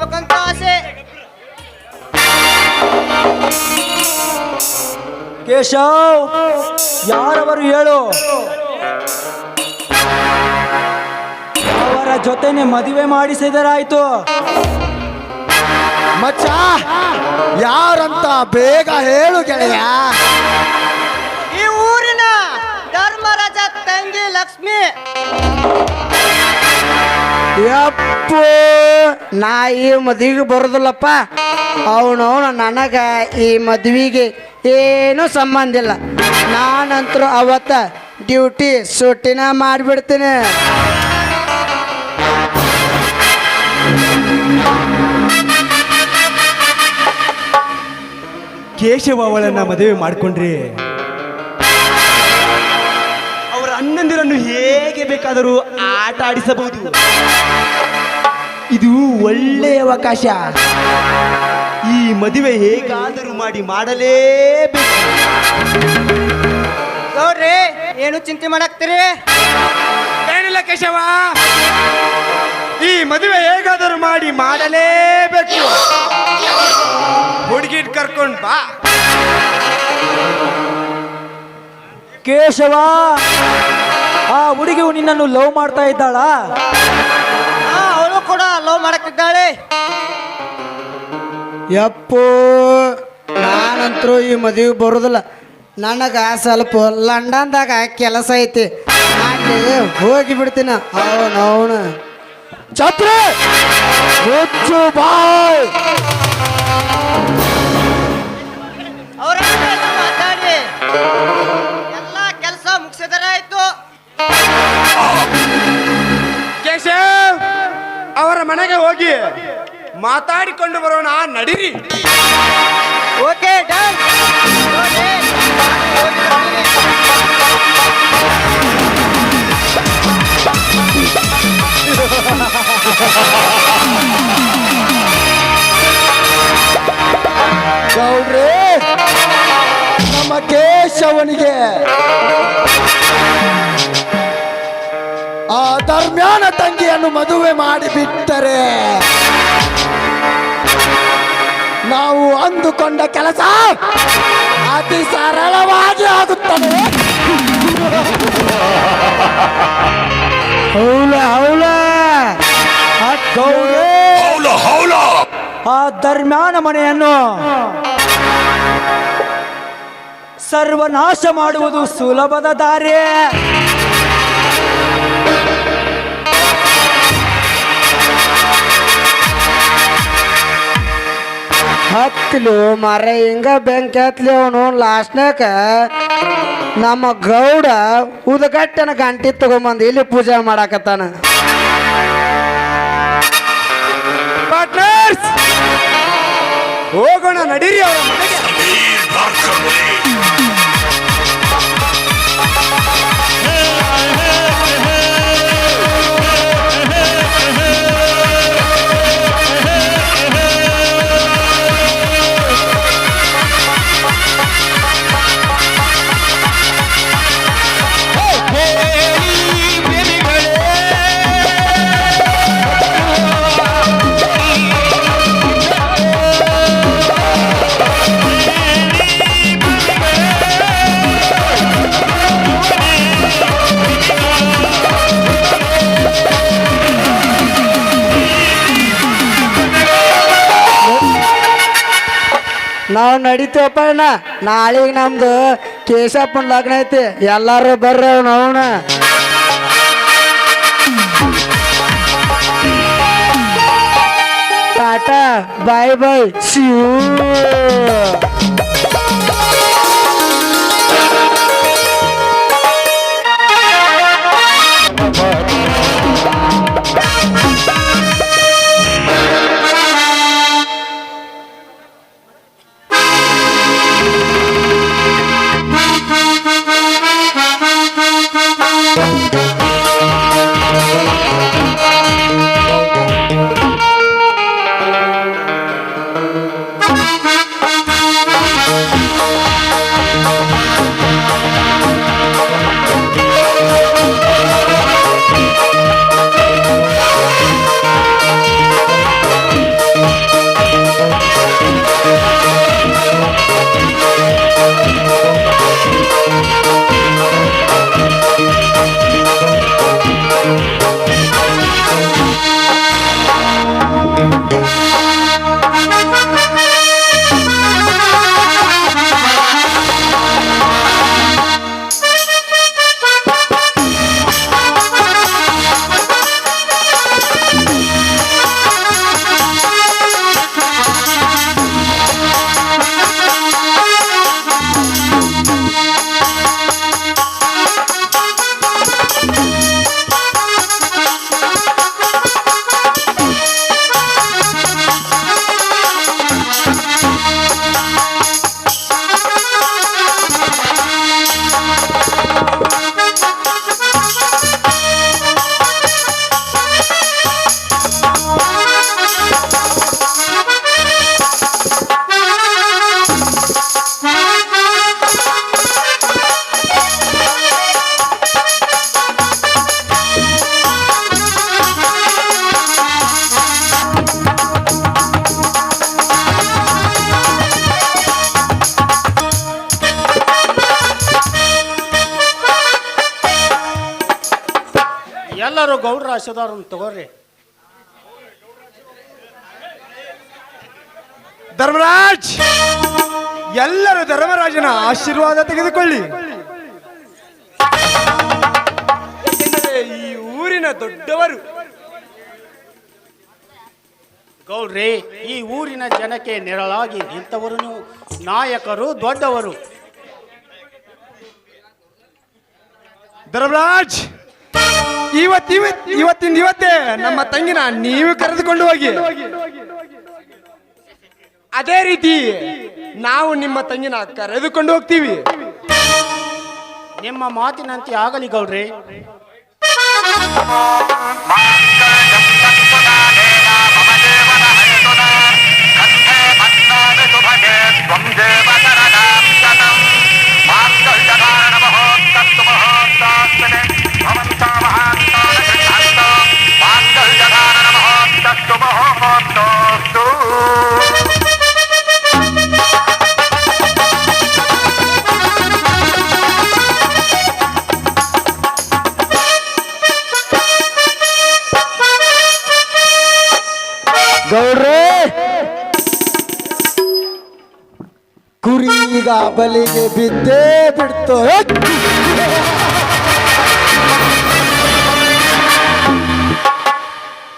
ಮಾಡ್ಬೇಕಂತ ಆಸೆ ಕೇಶವ್ ಯಾರವರು ಹೇಳು? ಅವರ ಜೊತೆನೆ ಮದುವೆ ಮಾಡಿಸಿದರಾಯ್ತು. ಮಚ್ಚ ಯಾರಂತ ಬೇಗ ಹೇಳು ಗೆಳೆಯ. ಈ ಊರಿನ ಧರ್ಮರಾಜ ತಂಗಿ ಲಕ್ಷ್ಮಿ. ಯಪ್ಪು, ನಾ ಈ ಮದ್ವಿಗೆ ಬರೋದಿಲ್ಲಪ್ಪ. ಅವನವನು ನನಗೆ ಈ ಮದುವೆಗೆ ಏನೂ ಸಂಬಂಧ ಇಲ್ಲ. ನಾನಂತರೂ ಅವತ್ತ ಡ್ಯೂಟಿ ಸುಟ್ಟಿನ ಮಾಡಿಬಿಡ್ತೀನಿ. ಕೇಶವ ಅವಳನ್ನ ಮದುವೆ ಮಾಡ್ಕೊಂಡ್ರಿ ಅವರ ಅಣ್ಣಂದಿರನ್ನು ಹೇಗೆ ಬೇಕಾದರೂ ಆಟ ಆಡಿಸಬಹುದು ಇದು ಒಳ್ಳೆಯ ಅವಕಾಶ. ಈ ಮದುವೆ ಹೇಗಾದರೂ ಮಾಡಿ ಮಾಡಲೇಬೇಕು. ಗೌಡ್ರಿ ಏನು ಚಿಂತೆ ಮಾಡಾಕ್ತೀರಿ? ಏನಿಲ್ಲ ಕೇಶವ. ಈ ಮದುವೆ ಹೇಗಾದರೂ ಮಾಡಿ ಮಾಡಲೇಬೇಕು. ಹುಡುಗಿ ಕರ್ಕೊಂಡ್ ಬಾ. ಕೇಶವ ಆ ಹುಡುಗಿಯು ನಿನ್ನನ್ನು ಲವ್ ಮಾಡ್ತಾ ಇದ್ದಾಳಾ? ಅವನು ಅವಳು ಕೂಡ ಲವ್ ಮಾಡಕ್ಕಿದ್ದಾಳೆ. ಯಪ್ಪು ನಾನಂತರೂ ಈ ಮದುವೆ ಬರೋದಿಲ್ಲ. ನನಗೆ ಸ್ವಲ್ಪ ಲಂಡನ್ದಾಗ ಕೆಲಸ ಐತಿ. ಅಲ್ಲಿ ಹೋಗಿ ಬಿಡ್ತೀನಿ. ಅವನವನು. ಛತ್ರಿ! ಮುಚ್ಚು ಬಾಯ್! ಅವ್ರ ಮಾತಾಡಿ. ಅವರ ಮನೆಗೆ ಹೋಗಿ ಮಾತಾಡಿಕೊಂಡು ಬರೋಣ ನಡಿರಿ. ಓಕೆ ಡನ್ ಗೌಡ್ರಿ ನಮ್ಮ ಕೇಶವನಿಗೆ ಆ ಧರ್ಮ್ಯಾನ ತಂಗಿಯನ್ನು ಮದುವೆ ಮಾಡಿಬಿಟ್ಟರೆ. ನಾವು ಅಂದುಕೊಂಡ ಕೆಲಸ ಅತಿ ಸರಳವಾಗಿ ಆಗುತ್ತದೆ. ಹೌಲ ಹೌಲ. ಆ ಧರ್ಮಾನ ಮನೆಯನ್ನು ಸರ್ವನಾಶ ಮಾಡುವುದು ಸುಲಭದ ದಾರಿ ಹತ್ಲು ಮರ ಹಿಂಗ ಬೆಂಕಿ ಹತ್ಲಿ ಅವನು ಲಾಸ್ಟ್ನಾಗ ನಮ್ಮ ಗೌಡ ಉದಗಟ್ಟನ ಗಂಟಿ ತಗೊಂಬಂದು ಇಲ್ಲಿ ಪೂಜೆ ಮಾಡಾಕತ್ತಾನ. ಹೋಗೋಣ ನಡೀರಿ ಅವರ ಮನೆಗೆ. ನಾವು ನಡೀತೀವಪ್ಪ ಅಣ್ಣ. ನಾಳೆಗೆ ನಮ್ದು ಕೇಶಪ್ಪನ ಲಗ್ನ ಐತಿ. ಎಲ್ಲಾರು ಬರ್ರಿ ಅವನ ಟಾಟಾ, ಬಾಯ್ ಬಾಯ್. ಶಿವ ಗೌಡ್ರ ಆಶೀರ್ವಾದ ತಗೋರಿ. ಧರ್ಮರಾಜ್! ಎಲ್ಲರೂ ಧರ್ಮರಾಜನ ಆಶೀರ್ವಾದ ತೆಗೆದುಕೊಳ್ಳಿ. ಈ ಊರಿನ ದೊಡ್ಡವರು ಗೌಡ್ರಿ ಈ ಊರಿನ ಜನಕ್ಕೆ ನೆರಳಾಗಿ ನಿಂತವರು ನೀವು. ನಾಯಕರು ದೊಡ್ಡವರು. ಧರ್ಮರಾಜ್! ಇವತ್ ಇವತ್ ಇವತ್ತಿನ ಇವತ್ತೇ ನಮ್ಮ ತಂಗಿನ ನೀವು ಕರೆದುಕೊಂಡು ಹೋಗಿ. ಅದೇ ರೀತಿ ನಾವು ನಿಮ್ಮ ತಂಗಿನ ಕರೆದುಕೊಂಡು ಹೋಗ್ತೀವಿ. ನಿಮ್ಮ ಮಾತಿನಂತೆ ಆಗಲಿ ಗೌಡ್ರಿ. ಗೌಡ್ರೆ ಕುರಿ ಈಗ ಬಲಿಗೆ ಬಿದ್ದೇ ಬಿಡ್ತು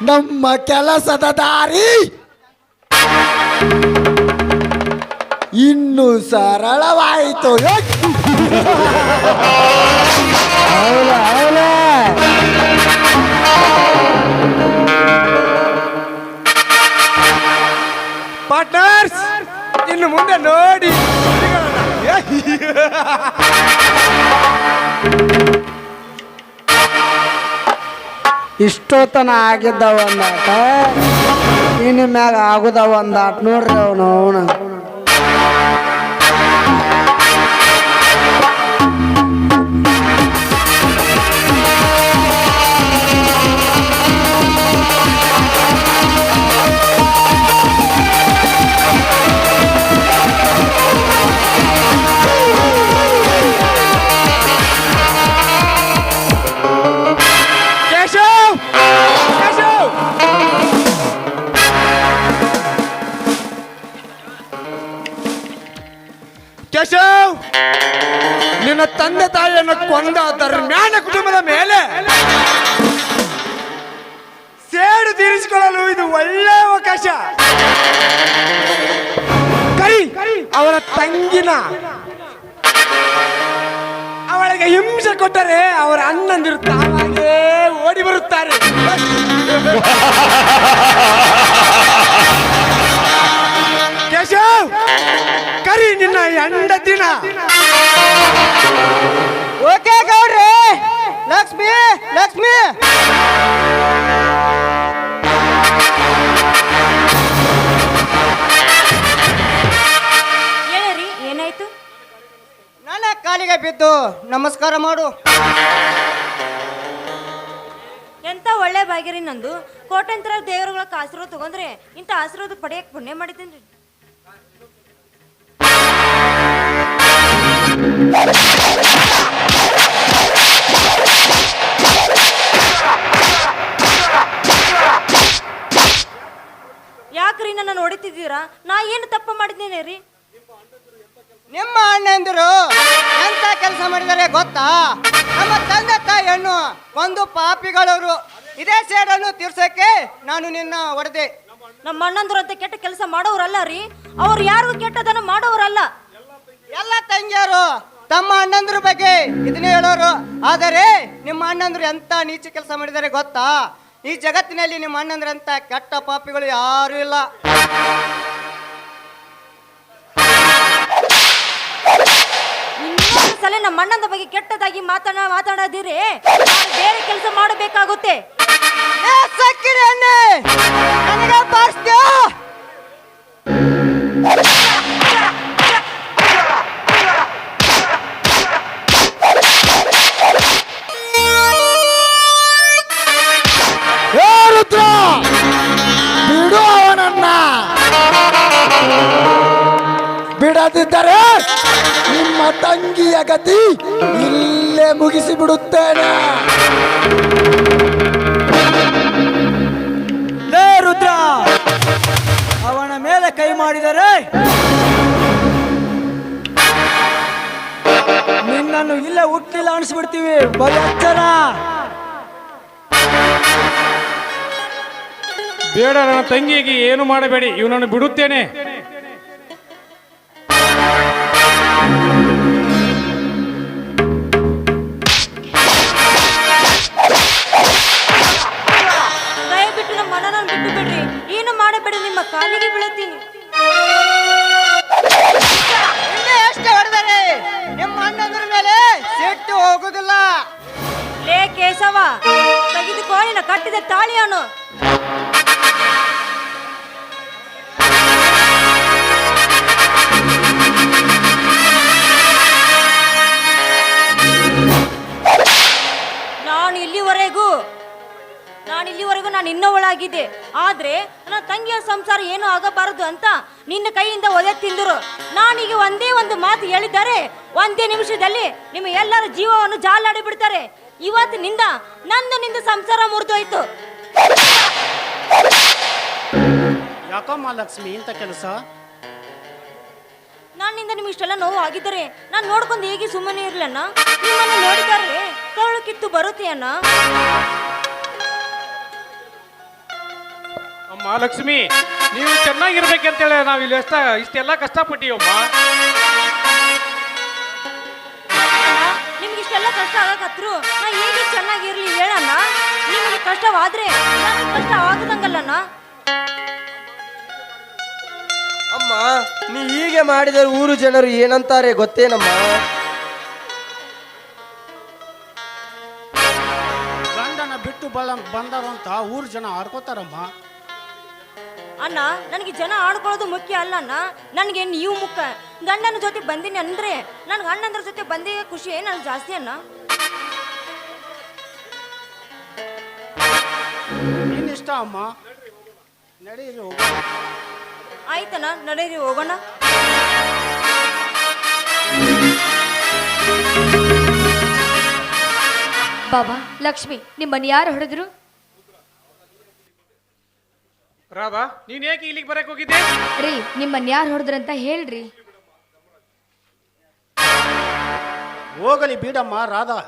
ನಮ್ಮ ಕೆಲಸದ ದಾರಿ. ಇನ್ನು ಸರಳವಾಯಿತು. ಪಾರ್ಟ್ನರ್ಸ್ ಇನ್ನು ಮುಂದೆ ನೋಡಿ. ಇಷ್ಟೊತ್ತನ ಆಗಿದ್ದ ಒಂದಾಟ ಇನ್ನು ಮ್ಯಾಗ ಆಗುದ ಒಂದಾಟ ನೋಡ್ರಿ ಅವನು ಅವನು. ತಂದೆ ತಾಯಿಯನ್ನು ಕೊಂದ ಧರ್ಮ್ಯಾನ ಕುಟುಂಬದ ಮೇಲೆ ಸೇಡು ತೀರಿಸಿಕೊಳ್ಳಲು ಇದು ಒಳ್ಳೆ ಅವಕಾಶ. ಕರಿ ಅವರ ತಂಗಿನ ಅವಳಿಗೆ ಹಿಂಸೆ ಕೊಟ್ಟರೆ ಅವರ ಅಣ್ಣಂದಿರು ತಾವಾಗೇ ಓಡಿ ಬರುತ್ತಾರೆ. ಕೇಶವ್, ಕರಿ ನಿನ್ನ ಹೆಂಡತಿನ. ಓಕೆ ಗೌಡ್ರಿ ಲಕ್ಷ್ಮಿ ಲಕ್ಷ್ಮಿ. ಹೇಳಿ ಏನಾಯ್ತು? ನನ್ನ ಕಾಲಿಗೆ ಬಿದ್ದು ನಮಸ್ಕಾರ ಮಾಡು. ಎಂತ ಒಳ್ಳೆ ಭಾಗ್ಯರಿ ನಂದು. ಕೋಟ್ಯಂತರ ದೇವರುಗಳ ಆಶೀರ್ವಾದ ತಗೊಂಡ್ರೆ ಇಂಥ ಆಶೀರ್ವಾದ ಪಡೆಯಕ್ಕೆ ಪುಣ್ಯ ಮಾಡಿದ್ದೀನಿ ಯಾಕ್ರಿ ನನ್ನ ಹೊಡಿತಿದ್ದೀರಾ? ನಾ ಏನು ತಪ್ಪು ಮಾಡಿದ್ದೇನೆ ರೀ? ನಿಮ್ಮ ಅಣ್ಣಂದಿರು ಎಂತ ಕೆಲಸ ಮಾಡಿದರೆ ಗೊತ್ತಾ? ನಮ್ಮ ತಂದೆ ತಾಯಿಯನ್ನು ಒಂದು ಪಾಪಿಗಳವರು ಇದೇ ಸೇಡನ್ನು ತೀರ್ಸಕ್ಕೆ ನಾನು ನಿನ್ನ ಹೊಡೆದೆ. ನಮ್ಮ ಅಣ್ಣಂದ್ರು ಅಂತ ಕೆಟ್ಟ ಕೆಲಸ ಮಾಡೋರಲ್ಲ ರೀ? ಅವ್ರು ಯಾರು ಕೆಟ್ಟದನ್ನು ಮಾಡೋರಲ್ಲ. ಎಲ್ಲ ತಂಗಿಯರು ತಮ್ಮ ಅಣ್ಣಂದ್ರ ಬಗ್ಗೆ ಇದನ್ನೇ ಹೇಳೋರು. ಆದರೆ ನಿಮ್ಮ ಅಣ್ಣಂದ್ರು ಎಂತ ನೀಚ ಕೆಲಸ ಮಾಡಿದರೆ ಗೊತ್ತಾ? ಈ ಜಗತ್ತಿನಲ್ಲಿ ನಿಮ್ಮ ಅಣ್ಣಂದ್ರಂತ ಕೆಟ್ಟ ಪಾಪಿಗಳು ಯಾರು ಇಲ್ಲ. ಸಲ ನಮ್ಮ ಅಣ್ಣನ ಬಗ್ಗೆ ಕೆಟ್ಟದಾಗಿ ಮಾತಾಡ ಮಾತಾಡದಿರಿ. ಬೇರೆ ಕೆಲಸ ಮಾಡಬೇಕಾಗುತ್ತೆ. ನನಗೆ ಬಾರಿಸ್ತೀಯ? ಬಿಡದಿದ್ದರೆ ನಿಮ್ಮ ತಂಗಿಯ ಗತಿ ಇಲ್ಲೇ ಮುಗಿಸಿ ಬಿಡುತ್ತೇನೆ ಲೇ ರುದ್ರ ಅವನ ಮೇಲೆ ಕೈ ಮಾಡಿದರೆ ನಿನ್ನನ್ನು ಇಲ್ಲೇ ಹುಟ್ಟಿಲ್ಲ ಅನಿಸ್ಬಿಡ್ತೀವಿ. ಬರೀ ಅಚ್ಚರ. ಬೇಡ ನನ್ನ ತಂಗಿಗೆ ಏನು ಮಾಡಬೇಡಿ ಇವನನ್ನು ಬಿಡುತ್ತೇನೆ. ದಯವಿಟ್ಟು ನಮ್ಮ ಅಣ್ಣನ ಬಿಟ್ಟು ಬಿಡ್ರಿ. ಏನು ಮಾಡಬೇಡಿ ನಿಮ್ಮ ಕಾಲಿಗೆ ಬೀಳುತ್ತೀನಿ. ಇನ್ನೂ ಎಷ್ಟು ಹೊಡೆದರೆ ನಿಮ್ಮ ಅಣ್ಣಂದ್ರ ಮೇಲೆ ಸಿಟ್ಟು ಹೋಗುದಿಲ್ಲ. ಲೇ ಕೇಶವ ತೆಗೆದುಕೋ ನಿನ್ನ ಕಟ್ಟಿದ ತಾಳಿಯನ್ನು. ನಾನು ಇಲ್ಲಿವರೆಗೂ ನಾನು ಇಲ್ಲಿವರೆಗೂ ನಾನು ಇನ್ನೊಳಾಗಿದ್ದೆ ಆದ್ರೆ ನನ್ನ ತಂಗಿಯ ಸಂಸಾರ ಏನೂ ಆಗಬಾರದು ಅಂತ ನಿನ್ನ ಕೈಯಿಂದ ಒದೆ ತಿಂದರು. ನಾನೀಗ ಒಂದೇ ಒಂದು ಮಾತು ಹೇಳಿದ್ದಾರೆ ಒಂದೇ ನಿಮಿಷದಲ್ಲಿ ನಿಮ್ಮ ಎಲ್ಲರ ಜೀವವನ್ನು ಜಾಲಾಡಿ ಬಿಡ್ತಾರೆ. ಇವತ್ತಿನಿಂದ ನಂದು ನಿಂದ ಸಂಸಾರ ಮುರಿದೋಯ್ತು. ಯಾಕಮ್ಮ ಲಕ್ಷ್ಮಿ ಇಂಥ ಕೆಲಸ? ನನ್ನಿಂದ ನಿಮ್ಗೆ ಇಷ್ಟೆಲ್ಲ ನೋವು ಆಗಿದ್ದರೆ ನಾನು ನೋಡ್ಕೊಂಡು ಹೇಗೆ ಸುಮ್ಮನೆ ಇರ್ಲಣ್ಣ? ನಿಮ್ಮನ್ನ ನೋಡಿದ್ದಾರೆ ಕಿತ್ತು ಬರುತ್ತೆ ಅಣ್ಣ. ಅಮ್ಮ ಲಕ್ಷ್ಮಿ ನೀವು ಚೆನ್ನಾಗಿರ್ಬೇಕಂತೇಳಿ ನಾವು ಇಲ್ಲಿ ಎಷ್ಟ ಇಷ್ಟೆಲ್ಲ ಕಷ್ಟಪಟ್ಟಿವಮ್ಮ. ನಿಮ್ಗೆ ಇಷ್ಟೆಲ್ಲ ಕಷ್ಟ ಆಗಕತ್ರು ನಾ ಹೇಗೆ ಚೆನ್ನಾಗಿರ್ಲಿ ಹೇಳಣ್ಣ. ನಿಮಗೆ ಕಷ್ಟವಾದ್ರೆ ನನಗೆ ಕಷ್ಟ ಆಗದಂಗಲ್ಲಣ್ಣ ಅಮ್ಮ ನೀ ಹೀಗೆ ಮಾಡಿದರೆ ಊರು ಜನರು ಏನಂತಾರೆ ಗೊತ್ತೇನಮ್ಮ? ಬಂದರು ಅಂತ ಊರ್ ಜನ ಆಡ್ಕೋತಾರಮ್ಮ. ಅಣ್ಣ ನನಗೆ ಜನ ಆಡ್ಕೊಳ್ಳೋದು ಮುಖ್ಯ ಅಲ್ಲ ಅಣ್ಣ. ನನಗೆ ನೀವು ಮುಖ ಗಂಡನ ಜೊತೆ ಬಂದೀನಿ ಅಂದ್ರೆ ನನ್ಗೆ ಅಣ್ಣಂದ್ರ ಜೊತೆ ಬಂದೇ ಖುಷಿ ನನಗೆ ಜಾಸ್ತಿ ಅಣ್ಣ? ನಿನ್ನಿಷ್ಟ ಅಮ್ಮ. ನಡೀರಿ ಹೋಗೋಣ. ಆಯ್ತಣ್ಣ ನಡೀರಿ ಹೋಗೋಣ. ಬಾಬಾ ಲಕ್ಷ್ಮಿ ನಿಮ್ಮನ್ನು ಯಾರು ಹೊಡೆದ್ರು? ರಾಧಾ ನೀನ್ ಯಾಕೆ ಇಲ್ಲಿಗೆ ಬರಕ್ ಹೋಗಿದ್ದೆ ರೀ ನಿಮ್ಮನ್ನ ಯಾರು ಹೊಡೆದ್ರಂತ ಹೇಳ್ರಿ. ಹೋಗಲಿ ಬೀಡಮ್ಮ ರಾಧಾ.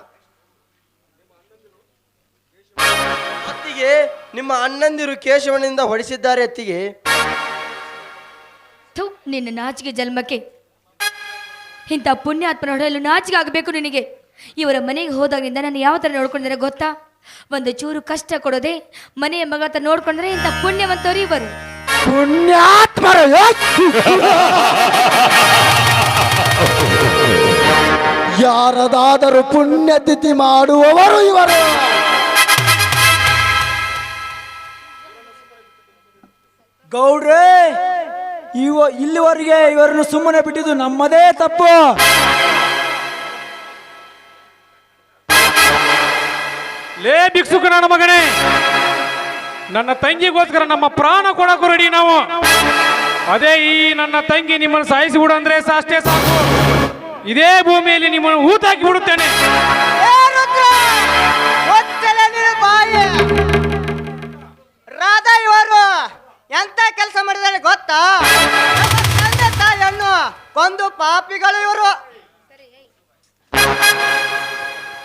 ಅತ್ತಿಗೆ ನಿಮ್ಮ ಅಣ್ಣಂದಿರು ಕೇಶವನಿಂದ ಹೊಡಿಸಿದ್ದಾರೆ ಅತ್ತಿಗೆ. ಥು ನಿನ್ನ ನಾಚಿಕೆ ಜನ್ಮಕ್ಕೆ. ಇಂಥ ಪುಣ್ಯಾತ್ಮನ ಹೊಡೆಯಲು ನಾಚಿಕೆ ಆಗಬೇಕು ನಿನಗೆ. ಇವರ ಮನೆಗೆ ಹೋದಾಗಿಂದ ನಾನು ಯಾವ ಥರ ನೋಡ್ಕೊಂಡಿದ್ದಾರೆ ಗೊತ್ತಾ? ಒಂದು ಚೂರು ಕಷ್ಟ ಕೊಡೋದೆ ಮನೆಯ ಮಗ ನೋಡ್ಕೊಂಡ್ರೆ ಇಂಥ ಪುಣ್ಯವಂತವ್ರು ಇವರು. ಪುಣ್ಯಾತ್ಮರ ಯಾರದಾದರೂ ಪುಣ್ಯತಿಥಿ ಮಾಡುವವರು ಇವರು. ಗೌಡ್ರೇ, ಇವ ಇಲ್ಲಿವರೆಗೆ ಇವರನ್ನು ಸುಮ್ಮನೆ ಬಿಟ್ಟಿದ್ದು ನಮ್ಮದೇ ತಪ್ಪು. ಲೇ ಭಿಕ್ಷುಕ ನನ್ನ ಮಗನೇ. ನನ್ನ ತಂಗಿಗೋಸ್ಕರ ನಮ್ಮ ಪ್ರಾಣ ಕೊಡಕ್ಕೂ ರೆಡಿ ನಾವು. ಅದೇ ಈ ನನ್ನ ತಂಗಿ ನಿಮ್ಮನ್ನು ಸಾಯಿಸಿ ಬಿಡು ಅಂದ್ರೆ ಅಷ್ಟೇ ಸಾಕು. ಇದೇ ಭೂಮಿಯಲ್ಲಿ ನಿಮ್ಮನ್ನು ಹೂತಾಕಿ ಬಿಡುತ್ತೇನೆ ರಾಧಾ ಇವರು ಎಂತ ಕೆಲಸ ಮಾಡಿದ್ದಾರೆ ಗೊತ್ತಾ? ತಂದೆ ತಾಯಿಯನ್ನು ಕೊಂದು ಪಾಪಿಗಳು ಇವರು.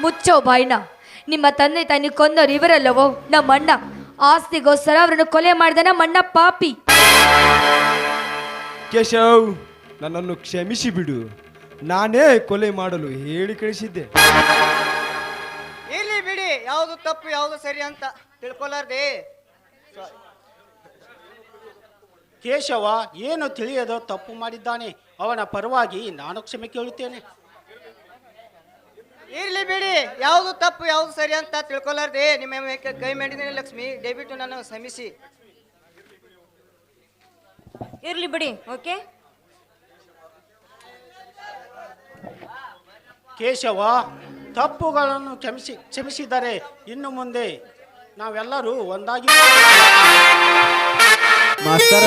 ಮುಚ್ಚೋ ಬಾಯ್ನ. ನಿಮ್ಮ ತಂದೆ ತಾಯಿ ಕೊಂದವರು ಇವರಲ್ಲವೋ? ನಮ್ಮ ಅಣ್ಣ. ಆಸ್ತಿಗೋಸ್ಕರ ಅವರನ್ನು ಕೊಲೆ ಮಾಡಿದ ನಮ್ಮ ಅಣ್ಣ ಪಾಪಿ. ಕೇಶವ್ ನನ್ನನ್ನು ಕ್ಷಮಿಸಿ ಬಿಡು. ನಾನೇ ಕೊಲೆ ಮಾಡಲು ಹೇಳಿ ಕಳಿಸಿದ್ದೆ. ಇಲ್ಲಿ ಬಿಡಿ ಯಾವುದು ತಪ್ಪು ಯಾವುದು ಸರಿ ಅಂತ ತಿಳ್ಕೊಲಾರ್ದೆ ಕೇಶವ ಏನು ತಿಳಿಯದೋ ತಪ್ಪು ಮಾಡಿದ್ದಾನೆ. ಅವನ ಪರವಾಗಿ ನಾನು ಕ್ಷಮೆ ಕೇಳುತ್ತೇನೆ. ಇರ್ಲಿ ಬಿಡಿ ಯಾವುದು ತಪ್ಪು ಯಾವುದು ಸರಿ ಅಂತ ತಿಳ್ಕೊಲಾರ್ದೆ ನಿಮ್ಮ ಕೈ ಮಾಡಿದ್ದೀನಿ ಲಕ್ಷ್ಮಿ ದಯವಿಟ್ಟು ನಾನು ಕ್ಷಮಿಸಿ. ಇರ್ಲಿ ಬಿಡಿ ಓಕೆ? ಕೇಶವ ತಪ್ಪುಗಳನ್ನು ಕ್ಷಮಿಸಿ ಕ್ಷಮಿಸಿದರೆ ಇನ್ನು ಮುಂದೆ ನಾವೆಲ್ಲರೂ ಒಂದಾಗಿ ಮಾಸ್ತರ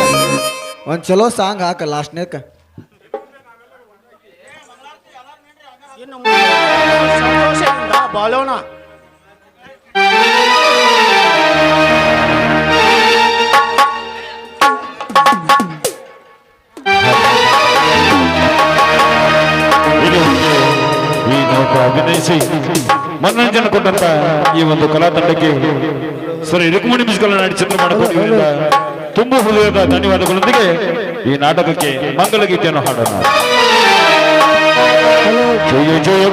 ಒಂದು ಚಲೋ ಸಾಂಗ್ ಹಾಕ ಲಾಸ್ಟ್ನೇಕ. ಇನ್ನು ಮುಂದೆ ಸಂತೋಷದಿಂದ ಬಾಳೋಣ ಈ ನಾಟಕ ಅಭಿನಯಿಸಿ ಮನರಂಜನೆ ಕೊಟ್ಟಂತ ಈ ಒಂದು ಕಲಾ ತಂಡಕ್ಕೆ ಸರಿ ರುಕ್ಮಿಣಿ ಮ್ಯೂಸಿಕಲ್ ನಾಡಿ ಚಿತ್ರ ಮಾಡಿಕೊಂಡಿದ್ದರಿಂದ ತುಂಬ ಹೃದಯದ ಧನ್ಯವಾದಗಳೊಂದಿಗೆ ಈ ನಾಟಕಕ್ಕೆ ಮಂಗಲ ಗೀತೆಯನ್ನು ಹಾಡೋಣ ಜಯ ಜಯ